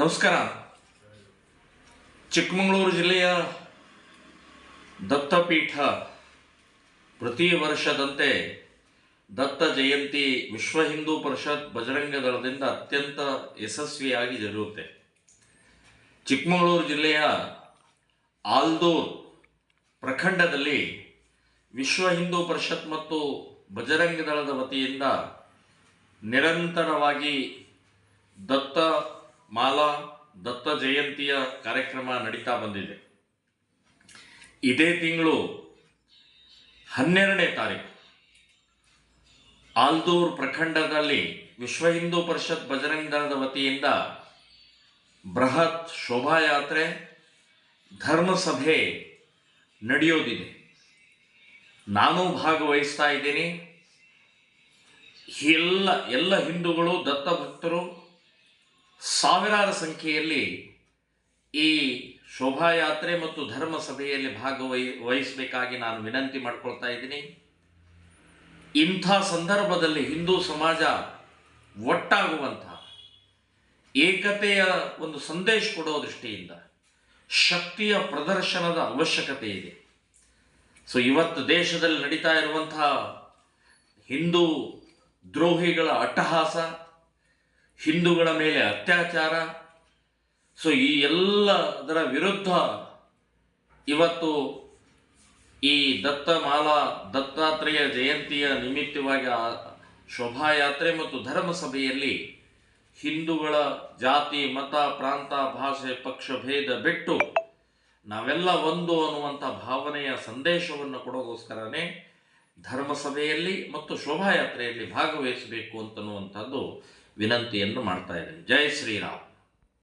ನಮಸ್ಕಾರ. ಚಿಕ್ಕಮಗಳೂರು ಜಿಲ್ಲೆಯ ದತ್ತಪೀಠ ಪ್ರತಿ ವರ್ಷದಂತೆ ದತ್ತ ಜಯಂತಿ ವಿಶ್ವ ಹಿಂದೂ ಪರಿಷತ್ ಬಜರಂಗ ದಳದಿಂದ ಅತ್ಯಂತ ಯಶಸ್ವಿಯಾಗಿ ಜರುಗುತ್ತೆ. ಚಿಕ್ಕಮಗಳೂರು ಜಿಲ್ಲೆಯ ಆಲ್ದೂರ್ ಪ್ರಖಂಡದಲ್ಲಿ ವಿಶ್ವ ಹಿಂದೂ ಪರಿಷತ್ ಮತ್ತು ಬಜರಂಗ ದಳದ ವತಿಯಿಂದ ನಿರಂತರವಾಗಿ ದತ್ತ ಮಾಲಾ ದತ್ತ ಜಯಂತಿಯ ಕಾರ್ಯಕ್ರಮ ನಡೀತಾ ಬಂದಿದೆ. ಇದೇ ತಿಂಗಳು ಹನ್ನೆರಡನೇ ತಾರೀಕು. ಆಲ್ದೂರ್ ಪ್ರಖಂಡದಲ್ಲಿ ವಿಶ್ವ ಹಿಂದೂ ಪರಿಷತ್ ಬಜರಂಗ ದಳದ ವತಿಯಿಂದ ಬೃಹತ್ ಶೋಭಾಯಾತ್ರೆ ಧರ್ಮಸಭೆ ನಡೆಯೋದಿದೆ. ನಾನು ಭಾಗವಹಿಸ್ತಾ ಇದ್ದೀನಿ. ಎಲ್ಲ ಎಲ್ಲ ಹಿಂದೂಗಳು ದತ್ತ ಭಕ್ತರು ಸಾವಿರಾರು ಸಂಖ್ಯೆಯಲ್ಲಿ ಈ ಶೋಭಾಯಾತ್ರೆ ಮತ್ತು ಧರ್ಮ ಸಭೆಯಲ್ಲಿ ಭಾಗವಹಿ, ವಹಿಸಬೇಕಾಗಿ ನಾನು ವಿನಂತಿ ಮಾಡಿಕೊಳ್ತಾ ಇದ್ದೀನಿ. ಇಂಥ ಸಂದರ್ಭದಲ್ಲಿ ಹಿಂದೂ ಸಮಾಜ ಒಟ್ಟಾಗುವಂಥ ಏಕತೆಯ ಒಂದು ಸಂದೇಶ ಕೊಡೋ ದೃಷ್ಟಿಯಿಂದ ಶಕ್ತಿಯ ಪ್ರದರ್ಶನದ ಅವಶ್ಯಕತೆ ಇದೆ. ಸೊ, ಇವತ್ತು ದೇಶದಲ್ಲಿ ನಡೀತಾ ಇರುವಂತಹ ಹಿಂದೂ ದ್ರೋಹಿಗಳ ಅಟ್ಟಹಾಸ ಹಿಂದೂಗಳ ಮೇಲೆ ಅತ್ಯಾಚಾರ. ಸೊ ಈ ಎಲ್ಲದರ ವಿರುದ್ಧ ಇವತ್ತು ಈ ದತ್ತಮಾಲಾ, ದತ್ತಾತ್ರೇಯ ಜಯಂತಿಯ ನಿಮಿತ್ತವಾಗಿ ಆ ಶೋಭಾಯಾತ್ರೆ ಮತ್ತು ಧರ್ಮಸಭೆಯಲ್ಲಿ ಹಿಂದೂಗಳ ಜಾತಿ, ಮತ, ಪ್ರಾಂತ, ಭಾಷೆ, ಪಕ್ಷ, ಭೇದ ಬಿಟ್ಟು ನಾವೆಲ್ಲ ಒಂದು ಅನ್ನುವಂಥ ಭಾವನೆಯ ಸಂದೇಶವನ್ನು ಕೊಡೋಗೋಸ್ಕರನೇ ಧರ್ಮಸಭೆಯಲ್ಲಿ ಮತ್ತು ಶೋಭಾಯಾತ್ರೆಯಲ್ಲಿ ಭಾಗವಹಿಸಬೇಕು ಅಂತನ್ನುವಂಥದ್ದು ವಿನಂತಿಯನ್ನು ಮಾಡ್ತಾ ಇದ್ದೀನಿ. ಜೈ ಶ್ರೀರಾಮ್.